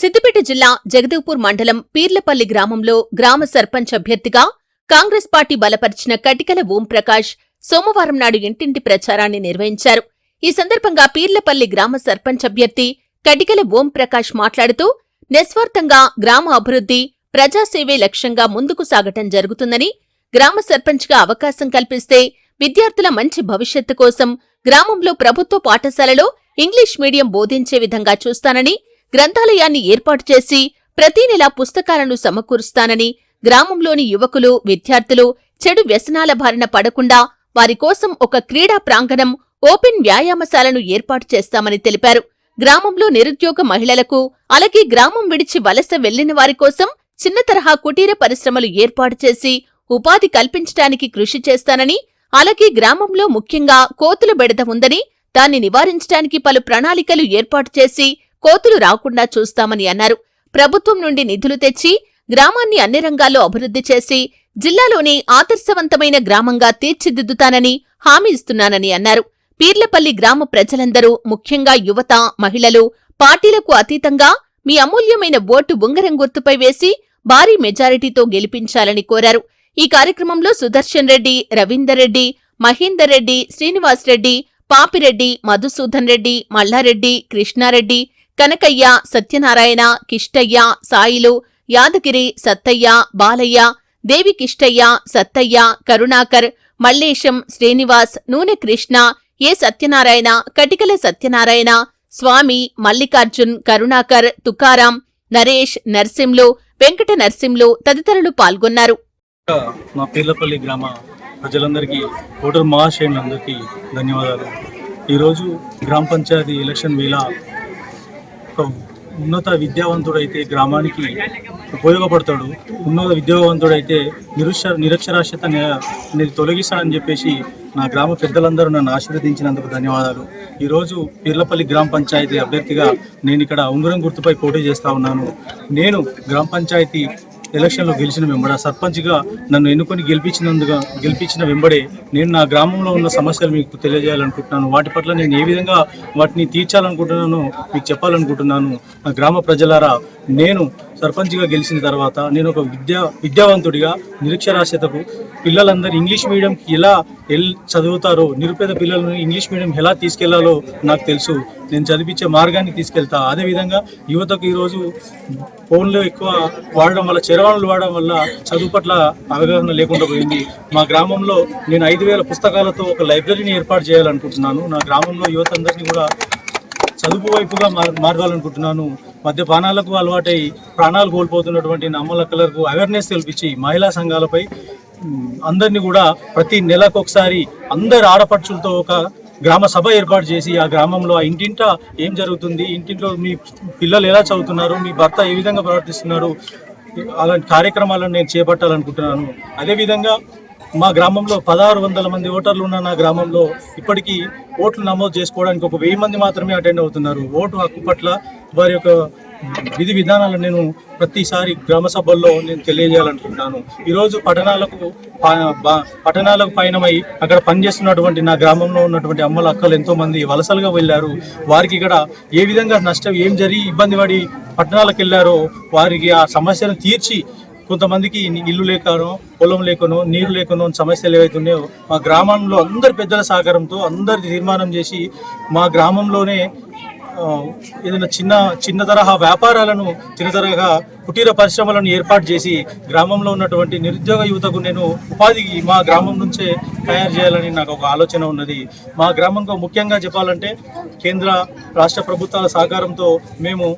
సిద్దిపేట జిల్లా జగదేవ్పూర్ మండలం పీర్లపల్లి గ్రామంలో గ్రామ సర్పంచ్ అభ్యర్థిగా కాంగ్రెస్ పార్టీ బలపరిచిన కటికల ఓంప్రకాష్ సోమవారం నాడు ఇంటింటి ప్రచారాన్ని నిర్వహించారు. ఈ సందర్భంగా పీర్లపల్లి గ్రామ సర్పంచ్ అభ్యర్థి కటికల ఓంప్రకాష్ మాట్లాడుతూ నిస్వార్థంగా గ్రామ అభివృద్ధి ప్రజాసేవే లక్ష్యంగా ముందుకు సాగటం జరుగుతుందని గ్రామ సర్పంచ్గా అవకాశం కల్పిస్తే విద్యార్థుల మంచి భవిష్యత్తు కోసం గ్రామంలో ప్రభుత్వ పాఠశాలలో ఇంగ్లీష్ మీడియం బోధించే విధంగా చూస్తానని గ్రంథాలయాన్ని ఏర్పాటు చేసి ప్రతి నెలా పుస్తకాలను సమకూరుస్తానని గ్రామంలోని యువకులు విద్యార్థులు చెడు వ్యసనాల బారిన పడకుండా వారి కోసం ఒక క్రీడా ప్రాంగణం ఓపెన్ వ్యాయామశాలను ఏర్పాటు చేస్తామని తెలిపారు. గ్రామంలో నిరుద్యోగ మహిళలకు అలాగే గ్రామం విడిచి వలస వెళ్ళిన వారి కోసం చిన్న తరహా కుటీర పరిశ్రమలు ఏర్పాటు చేసి ఉపాధి కల్పించడానికి కృషి చేస్తానని అలాగే గ్రామంలో ముఖ్యంగా కోతుల బెడద ఉందని దాన్ని నివారించడానికి పలు ప్రణాళికలు ఏర్పాటు చేసి కోతులు రాకుండా చూస్తామని అన్నారు. ప్రభుత్వం నుండి నిధులు తెచ్చి గ్రామాన్ని అన్ని రంగాల్లో అభివృద్ధి చేసి జిల్లాలోని ఆదర్శవంతమైన గ్రామంగా తీర్చిదిద్దుతానని హామీ ఇస్తున్నానని అన్నారు. పీర్లపల్లి గ్రామ ప్రజలందరూ ముఖ్యంగా యువత మహిళలు పార్టీలకు అతీతంగా మీ అమూల్యమైన ఓటు ఉంగరం గుర్తుపై వేసి భారీ మెజారిటీతో గెలిపించాలని కోరారు. ఈ కార్యక్రమంలో సుదర్శన్ రెడ్డి రవీందర్ రెడ్డి మహేందర్ రెడ్డి శ్రీనివాస్ రెడ్డి పాపిరెడ్డి మధుసూదన్ రెడ్డి మల్లారెడ్డి కృష్ణారెడ్డి కనకయ్య సత్యనారాయణ కిష్టయ్య సాయిలు యాదగిరి సత్తయ్య బాలయ్య దేవి కిష్టయ్య సత్తయ్య కరుణాకర్ మల్లేశం శ్రీనివాస్ నూనె కృష్ణ ఏ సత్యనారాయణ కటికల సత్యనారాయణ స్వామి మల్లికార్జున్ కరుణాకర్ తుకారాం నరేష్ నర్సింలు వెంకట నర్సింలు తదితరులు పాల్గొన్నారు. మా పీర్లపల్లి గ్రామ ప్రజలందరికీ ఓటర్ మహాశయులందరికీ ధన్యవాదాలు. ఈరోజు గ్రామ పంచాయతీ ఎలక్షన్ వేళ ఒక ఉన్నత విద్యావంతుడైతే గ్రామానికి ఉపయోగపడతాడు. ఉన్నత విద్యావంతుడైతే నిరుష నిరక్షరాస్యత అనేది తొలగిస్తాడని చెప్పేసి నా గ్రామ పెద్దలందరూ నన్ను ఆశీర్వదించినందుకు ధన్యవాదాలు. ఈరోజు పీర్లపల్లి గ్రామ పంచాయతీ అభ్యర్థిగా నేను ఇక్కడ ఉంగరం గుర్తుపై పోటీ చేస్తా ఉన్నాను. నేను గ్రామ పంచాయతీ ఎలక్షన్లో గెలిచిన వెంబడ సర్పంచ్గా నన్ను ఎన్నుకొని గెలిపించినందుగా గెలిపించిన వెంబడే నేను నా గ్రామంలో ఉన్న సమస్యలు మీకు తెలియజేయాలనుకుంటున్నాను. వాటి పట్ల నేను ఏ విధంగా వాటిని తీర్చాలనుకుంటున్నానో మీకు చెప్పాలనుకుంటున్నాను. నా గ్రామ ప్రజలారా నేను సర్పంచ్గా గెలిచిన తర్వాత నేను ఒక విద్యా విద్యావంతుడిగా నిరక్షరాస్యతకు పిల్లలందరూ ఇంగ్లీష్ మీడియంకి ఎలా ఎల్ చదువుతారో నిరుపేద పిల్లలను ఇంగ్లీష్ మీడియం ఎలా తీసుకెళ్ళాలో నాకు తెలుసు. నేను చదివించే మార్గాన్ని తీసుకెళ్తా. అదేవిధంగా యువతకు ఈరోజు ఫోన్లు ఎక్కువ వాడడం వల్ల చరవాణులు వాడడం వల్ల చదువు పట్ల అవగాహన లేకుండా పోయింది. మా గ్రామంలో నేను ఐదు వేల పుస్తకాలతో ఒక లైబ్రరీని ఏర్పాటు చేయాలనుకుంటున్నాను. నా గ్రామంలో యువత అందరినీ కూడా చదువు వైపుగా మార్ మార్గాలనుకుంటున్నాను మద్యపానాలకు అలవాటై ప్రాణాలు కోల్పోతున్నటువంటి నమ్మలక్కలకు అవేర్నెస్ కల్పించి మహిళా సంఘాలపై అందరినీ కూడా ప్రతి నెలకొకసారి అందరి అందరు ఆడపడుచులతో ఒక గ్రామ సభ ఏర్పాటు చేసి ఆ గ్రామంలో ఆ ఇంటింట ఏం జరుగుతుంది ఇంటింట్లో మీ పిల్లలు ఎలా చదువుతున్నారు మీ భర్త ఏ విధంగా ప్రవర్తిస్తున్నారు అలాంటి కార్యక్రమాలను నేను చేపట్టాలనుకుంటున్నాను. అదేవిధంగా మా గ్రామంలో పదహారు వందల మంది ఓటర్లు ఉన్న నా గ్రామంలో ఇప్పటికీ ఓట్లు నమోదు చేసుకోవడానికి ఒక వెయ్యి మంది మాత్రమే అటెండ్ అవుతున్నారు. ఓటు హక్కు పట్ల వారి యొక్క విధి విధానాలు నేను ప్రతిసారి గ్రామ సభల్లో నేను తెలియజేయాలనుకుంటున్నాను. ఈరోజు పట్టణాలకు పట్టణాలకు పయనమై అక్కడ పనిచేస్తున్నటువంటి నా గ్రామంలో ఉన్నటువంటి అమ్మల అక్కలు ఎంతో మంది వలసలుగా వెళ్ళారు. వారికి ఇక్కడ ఏ విధంగా నష్టం ఏం జరిగి ఇబ్బంది పడి పట్టణాలకు వెళ్ళారో వారికి ఆ సమస్యను తీర్చి కొంతమందికి ఇల్లు లేకనో పొలం లేకనో నీరు లేకనో సమస్యలు ఏవైతే ఉన్నాయో మా గ్రామంలో అందరి పెద్దల సహకారంతో అందరి తీర్మానం చేసి మా గ్రామంలోనే ఏదైనా చిన్న చిన్న తరహా వ్యాపారాలను చిన్న తరహా కుటీర పరిశ్రమలను ఏర్పాటు చేసి గ్రామంలో ఉన్నటువంటి నిరుద్యోగ యువతకు నేను ఉపాధి మా గ్రామం నుంచే తయారు చేయాలని నాకు ఒక ఆలోచన ఉన్నది. మా గ్రామంలో ముఖ్యంగా చెప్పాలంటే కేంద్ర రాష్ట్ర ప్రభుత్వాల సహకారంతో మేము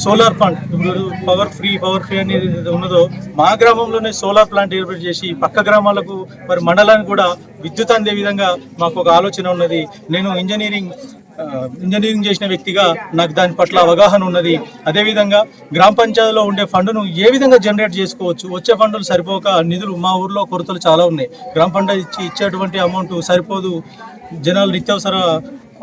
సోలార్ ప్లాంట్ ఇప్పుడు పవర్ ఫ్రీ పవర్ ఫ్రీ అనేది ఉన్నదో మా గ్రామంలోనే సోలార్ ప్లాంట్ ఏర్పాటు చేసి పక్క గ్రామాలకు మరి మండలానికి కూడా విద్యుత్ అందే విధంగా మాకు ఒక ఆలోచన ఉన్నది. నేను ఇంజనీరింగ్ ఇంజనీరింగ్ చేసిన వ్యక్తిగా నాకు దాని పట్ల అవగాహన ఉన్నది. అదేవిధంగా గ్రామ పంచాయతీలో ఉండే ఫండ్ను ఏ విధంగా జనరేట్ చేసుకోవచ్చు? వచ్చే ఫండ్లు సరిపోక నిధులు మా ఊర్లో కొరతలు చాలా ఉన్నాయి. గ్రామ పంచాయతీ ఇచ్చి ఇచ్చేటువంటి అమౌంట్ సరిపోదు. జనాలు నిత్యావసర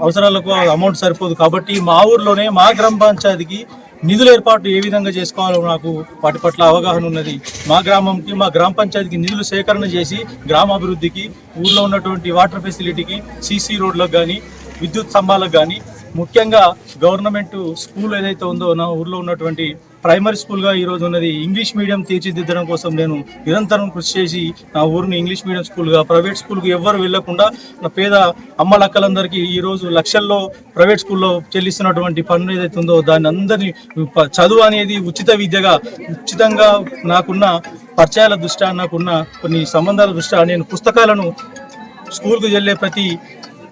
అవసరాలకు అమౌంట్ సరిపోదు. కాబట్టి మా ఊర్లోనే మా గ్రామ పంచాయతీకి నిధుల ఏర్పాటు ఏ విధంగా చేసుకోవాలో నాకు వాటి పట్ల అవగాహన ఉన్నది. మా గ్రామంకి మా గ్రామ పంచాయతీకి నిధులు సేకరణ చేసి గ్రామాభివృద్ధికి ఊర్లో ఉన్నటువంటి వాటర్ ఫెసిలిటీకి సీసీ రోడ్లకు కానీ విద్యుత్ స్తంభాలకు కానీ ముఖ్యంగా గవర్నమెంట్ స్కూల్ ఏదైతే ఉందో నా ఊర్లో ఉన్నటువంటి ప్రైమరీ స్కూల్గా ఈరోజు ఉన్నది ఇంగ్లీష్ మీడియం తీర్చిదిద్దడం కోసం నేను నిరంతరం కృషి చేసి నా ఊరిని ఇంగ్లీష్ మీడియం స్కూల్గా ప్రైవేట్ స్కూల్కి ఎవ్వరు వెళ్ళకుండా నా పేద అమ్మలక్కలందరికీ ఈరోజు లక్షల్లో ప్రైవేట్ స్కూల్లో చెల్లిస్తున్నటువంటి పన్ను ఏదైతే ఉందో దాన్ని అందరినీ చదువు అనేది ఉచిత విద్యగా ఉచితంగా నాకున్న పరిచయాల దృష్ట్యా నాకున్న కొన్ని సంబంధాల దృష్ట్యా నేను పుస్తకాలను స్కూల్కి వెళ్ళే ప్రతి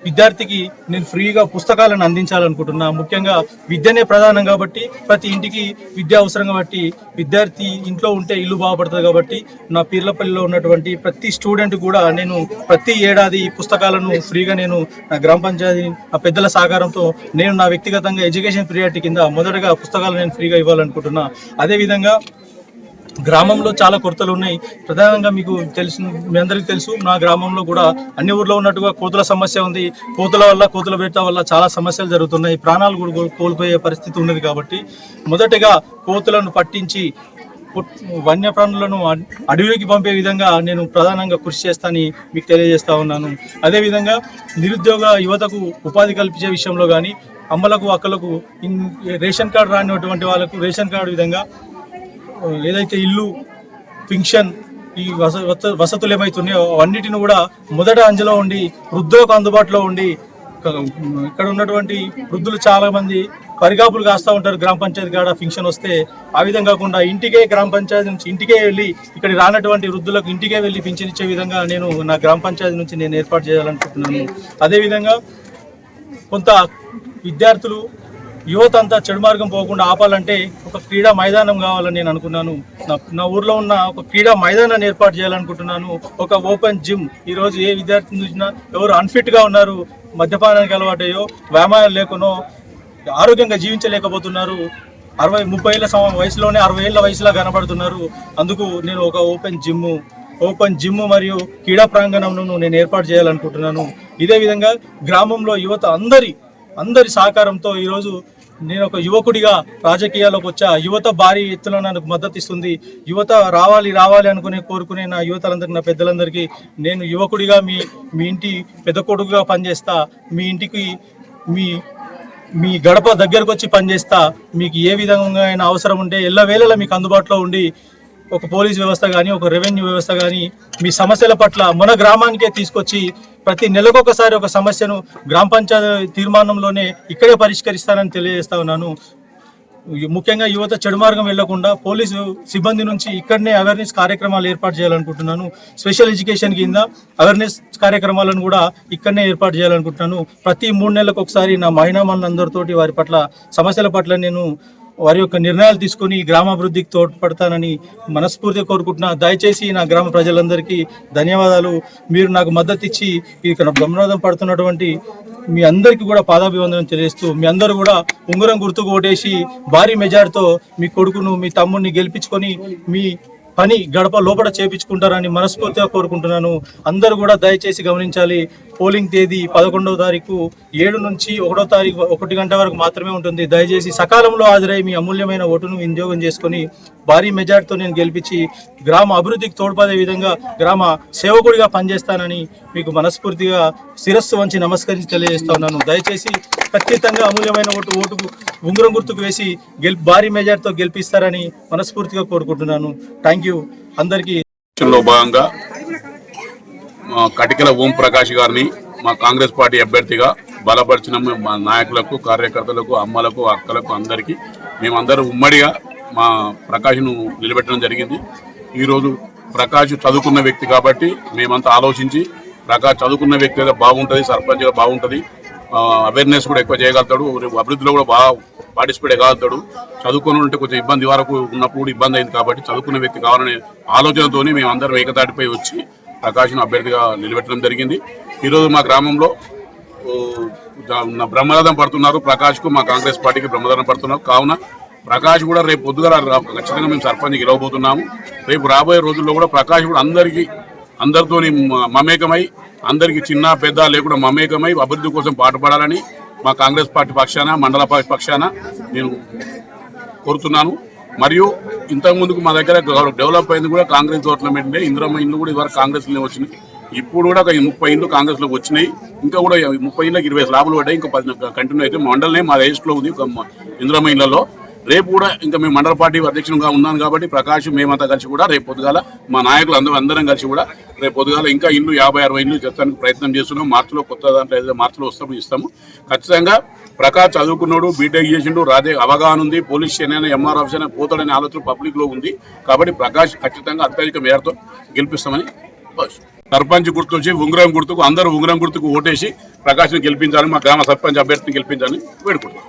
విద్యార్థికి నేను ఫ్రీగా పుస్తకాలను అందించాలనుకుంటున్నా. ముఖ్యంగా విద్యనే ప్రధానం కాబట్టి ప్రతి ఇంటికి విద్య అవసరం కాబట్టి విద్యార్థి ఇంట్లో ఉంటే ఇల్లు బాగుపడుతుంది కాబట్టి నా పీర్లపల్లిలో ఉన్నటువంటి ప్రతి స్టూడెంట్ కూడా నేను ప్రతి ఏడాది ఈ పుస్తకాలను ఫ్రీగా నేను నా గ్రామ పంచాయతీ ఆ పెద్దల సహకారంతో నేను నా వ్యక్తిగతంగా ఎడ్యుకేషన్ ప్రియారిటీ కింద మొదటగా పుస్తకాలు నేను ఫ్రీగా ఇవ్వాలనుకుంటున్నా. అదేవిధంగా గ్రామంలో చాలా కొరతలు ఉన్నాయి. ప్రధానంగా మీకు తెలుసు మీ అందరికీ తెలుసు నా గ్రామంలో కూడా అన్ని ఊర్లో ఉన్నట్టుగా కోతుల సమస్య ఉంది. కోతుల వల్ల కోతుల బెట్ట వల్ల చాలా సమస్యలు జరుగుతున్నాయి. ప్రాణాలు కూడా కోల్పోయే పరిస్థితి ఉన్నది కాబట్టి మొదటగా కోతులను పట్టించి వన్యప్రాణులను అడవిలోకి పంపే విధంగా నేను ప్రధానంగా కృషి చేస్తానని మీకు తెలియజేస్తా ఉన్నాను. అదేవిధంగా నిరుద్యోగ యువతకు ఉపాధి కల్పించే విషయంలో కానీ అమ్మలకు అక్కలకు రేషన్ కార్డు రానిటువంటి వాళ్ళకు రేషన్ కార్డు విధంగా ఏదైతే ఇల్లు ఫింక్షన్ ఈ వస వస- వసతులు ఏమైతున్నాయో అన్నిటిని కూడా మొదట అంజలో ఉండి వృద్ధులకు అందుబాటులో ఉండి ఇక్కడ ఉన్నటువంటి వృద్ధులు చాలా మంది పరిగాపులు కాస్తూ ఉంటారు గ్రామ పంచాయతీ కాడ ఫంక్షన్ వస్తే. ఆ విధంగా కాకుండా ఇంటికే గ్రామ పంచాయతీ నుంచి ఇంటికే వెళ్ళి ఇక్కడ రానటువంటి వృద్ధులకు ఇంటికే వెళ్ళి పింఛన్ ఇచ్చే విధంగా నేను నా గ్రామ పంచాయతీ నుంచి నేను ఏర్పాటు చేయాలనుకుంటున్నాను. అదేవిధంగా కొంత విద్యార్థులు యువత అంతా చెడు మార్గం పోకుండా ఆపాలంటే ఒక క్రీడా మైదానం కావాలని నేను అనుకున్నాను. నా నా ఊర్లో ఉన్న ఒక క్రీడా మైదానాన్ని ఏర్పాటు చేయాలనుకుంటున్నాను. ఒక ఓపెన్ జిమ్. ఈరోజు ఏ విద్యార్థిని చూసినా ఎవరు అన్ఫిట్గా ఉన్నారు మద్యపానానికి అలవాటయ్యో వ్యాయామం లేకునో ఆరోగ్యంగా జీవించలేకపోతున్నారు. అరవై ముప్పై ఏళ్ళ సం- వయసులోనే అరవై ఏళ్ళ వయసులా కనబడుతున్నారు. అందుకు నేను ఒక ఓపెన్ జిమ్ ఓపెన్ జిమ్ మరియు క్రీడా ప్రాంగణంను నేను ఏర్పాటు చేయాలనుకుంటున్నాను. ఇదే విధంగా గ్రామంలో యువత అందరి అందరి సహకారంతో ఈరోజు నేను ఒక యువకుడిగా రాజకీయాల్లోకి వచ్చా. యువత భారీ ఎత్తులో నాకు మద్దతు ఇస్తుంది యువత రావాలి రావాలి అనుకునే కోరుకునే నా యువతలందరికీ నా పెద్దలందరికీ నేను యువకుడిగా మీ మీ ఇంటి పెద్ద కొడుకుగా పనిచేస్తా. మీ ఇంటికి మీ మీ గడప దగ్గరకు వచ్చి పనిచేస్తా. మీకు ఏ విధంగా అయినా అవసరం ఉంటే ఎల్లవేళలా మీకు అందుబాటులో ఉండి ఒక పోలీస్ వ్యవస్థ కానీ ఒక రెవెన్యూ వ్యవస్థ కానీ మీ సమస్యల పట్ల మన గ్రామానికే తీసుకొచ్చి ప్రతి నెలకొకసారి ఒక సమస్యను గ్రామ పంచాయతీ తీర్మానంలోనే ఇక్కడే పరిష్కరిస్తానని తెలియజేస్తా ఉన్నాను. ముఖ్యంగా యువత చెడు మార్గం వెళ్ళకుండా పోలీసు సిబ్బంది నుంచి ఇక్కడనే అవేర్నెస్ కార్యక్రమాలు ఏర్పాటు చేయాలనుకుంటున్నాను. స్పెషల్ ఎడ్యుకేషన్ కింద అవేర్నెస్ కార్యక్రమాలను కూడా ఇక్కడనే ఏర్పాటు చేయాలనుకుంటున్నాను. ప్రతి మూడు నెలలకు ఒకసారి నా మహిళా మనందరితోటి వారి పట్ల సమస్యల పట్ల నేను వారి యొక్క నిర్ణయాలు తీసుకొని గ్రామాభివృద్ధికి తోడ్పడతానని మనస్ఫూర్తిగా కోరుకుంటున్నా. దయచేసి నా గ్రామ ప్రజలందరికీ ధన్యవాదాలు. మీరు నాకు మద్దతు ఇచ్చి ఇక్కడ బ్రహ్మనాథం పడుతున్నటువంటి మీ అందరికీ కూడా పాదాభివందనం తెలియజేస్తూ మీ అందరూ కూడా ఉంగరం గుర్తుకు ఓటేసి భారీ మెజార్టీతో మీ కొడుకును మీ తమ్ముడిని గెలిపించుకొని మీ పని గడప లోపల చేపించుకుంటారని మనస్ఫూర్తిగా కోరుకుంటున్నాను. అందరూ కూడా దయచేసి గమనించాలి. పోలింగ్ తేదీ పదకొండవ తారీఖు ఏడు నుంచి ఒకటో తారీఖు ఒకటి గంట వరకు మాత్రమే ఉంటుంది. దయచేసి సకాలంలో హాజరై మీ అమూల్యమైన ఓటును వినియోగం చేసుకుని భారీ మెజార్టీతో నేను గెలిపించి గ్రామ అభివృద్ధికి తోడ్పడే విధంగా గ్రామ సేవకుడిగా పనిచేస్తానని మీకు మనస్ఫూర్తిగా శిరస్సు వంచి నమస్కరించి తెలియజేస్తా ఉన్నాను దయచేసి ఖచ్చితంగా అమూల్యమైన ఓటు ఓటుకు ఉంగరం గుర్తుకు వేసి గెల్ భారీ మెజార్టీతో గెలిపిస్తారని మనస్ఫూర్తిగా కోరుకుంటున్నాను. థ్యాంక్ యూ అందరికీ భాగంగా మా కటికల ఓం ప్రకాష్ గారిని మా కాంగ్రెస్ పార్టీ అభ్యర్థిగా బలపరిచిన మా నాయకులకు కార్యకర్తలకు అమ్మలకు అక్కలకు అందరికీ మేమందరూ ఉమ్మడిగా మా ప్రకాష్ను నిలబెట్టడం జరిగింది. ఈరోజు ప్రకాష్ చదువుకున్న వ్యక్తి కాబట్టి మేమంతా ఆలోచించి ప్రకాష్ చదువుకున్న వ్యక్తి అయితే బాగుంటుంది సర్పంచ్గా బాగుంటుంది అవేర్నెస్ కూడా ఎక్కువ చేయగలుగుతాడు అభివృద్ధిలో కూడా బాగా పార్టిసిపేట్ కాగలుగుతాడు. చదువుకుని ఉంటే కొంచెం ఇబ్బంది వరకు ఉన్నప్పుడు ఇబ్బంది అయింది కాబట్టి చదువుకునే వ్యక్తి కావాలనే ఆలోచనతోనే మేము అందరం ఏకతాటిపై వచ్చి ప్రకాష్ను అభ్యర్థిగా నిలబెట్టడం జరిగింది. ఈరోజు మా గ్రామంలో ఓ, బ్రహ్మరథం పడుతున్నారు. ప్రకాష్కు మా కాంగ్రెస్ పార్టీకి బ్రహ్మరథం పడుతున్నారు. కావున ప్రకాష్ కూడా రేపు పొద్దుగల రా- ఖచ్చితంగా మేము సర్పంచ్ గెలవబోతున్నాము. రేపు రాబోయే రోజుల్లో కూడా ప్రకాష్ కూడా అందరికీ అందరితోని మమేకమై అందరికీ చిన్న పెద్ద లేకుండా మమేకమై అభివృద్ధి కోసం పాటుపడాలని మా కాంగ్రెస్ పార్టీ పక్షాన మండల పార్టీ పక్షాన నేను కోరుతున్నాను. మరియు ఇంతకుముందుకు మా దగ్గర డెవలప్ అయింది కూడా కాంగ్రెస్ గవర్నమెంట్ ఇందిరమ్మ ఇండ్లు కూడా ఇదివరకు కాంగ్రెస్లోనే వచ్చినాయి. ఇప్పుడు కూడా ఒక ముప్పై ఇండ్లు కాంగ్రెస్లోకి వచ్చినాయి. ఇంకా కూడా ముప్పై ఇండ్లకి ఇరవై స్లాబులు పడ్డాయి. ఇంకా పది కంటిన్యూ అయితే మండలనే మా రేస్ట్లో ఉంది. ఒక ఇందిరమ్మ ఇళ్ళలో రేపు కూడా ఇంకా మేము మండల పార్టీ అధ్యక్షునిగా ఉన్నాను కాబట్టి ప్రకాష్ మేమంతా కలిసి కూడా రేపు పొద్దుగాల మా నాయకులు అందరం అందరం కలిసి కూడా రేపు పొద్దుగాల ఇంకా ఇల్లు యాభై అరవై ఇల్లు చేస్తానికి ప్రయత్నం చేస్తున్నాం. మార్చిలో కొత్త దాంట్లో ఏదైతే మార్చిలో వస్తాము ఇస్తాము. ఖచ్చితంగా ప్రకాష్ చదువుకున్నాడు బీటెక్ చేసిండు రాదే అవగాహన ఉంది. పోలీస్ స్టేషన్ అయినా ఎంఆర్ ఆఫీస్ అయినా పోతాడనే ఆలోచన పబ్లిక్లో ఉంది. కాబట్టి ప్రకాష్ ఖచ్చితంగా అత్యధిక మేరతో గెలిపిస్తామని సర్పంచ్ గుర్తు వచ్చి ఉంగరం గుర్తుకు అందరూ ఉంగరం గుర్తుకు ఓటేసి ప్రకాష్ని గెలిపించాలని మా గ్రామ సర్పంచ్ అభ్యర్థిని గెలిపించాలని వేడుకుంటున్నాం.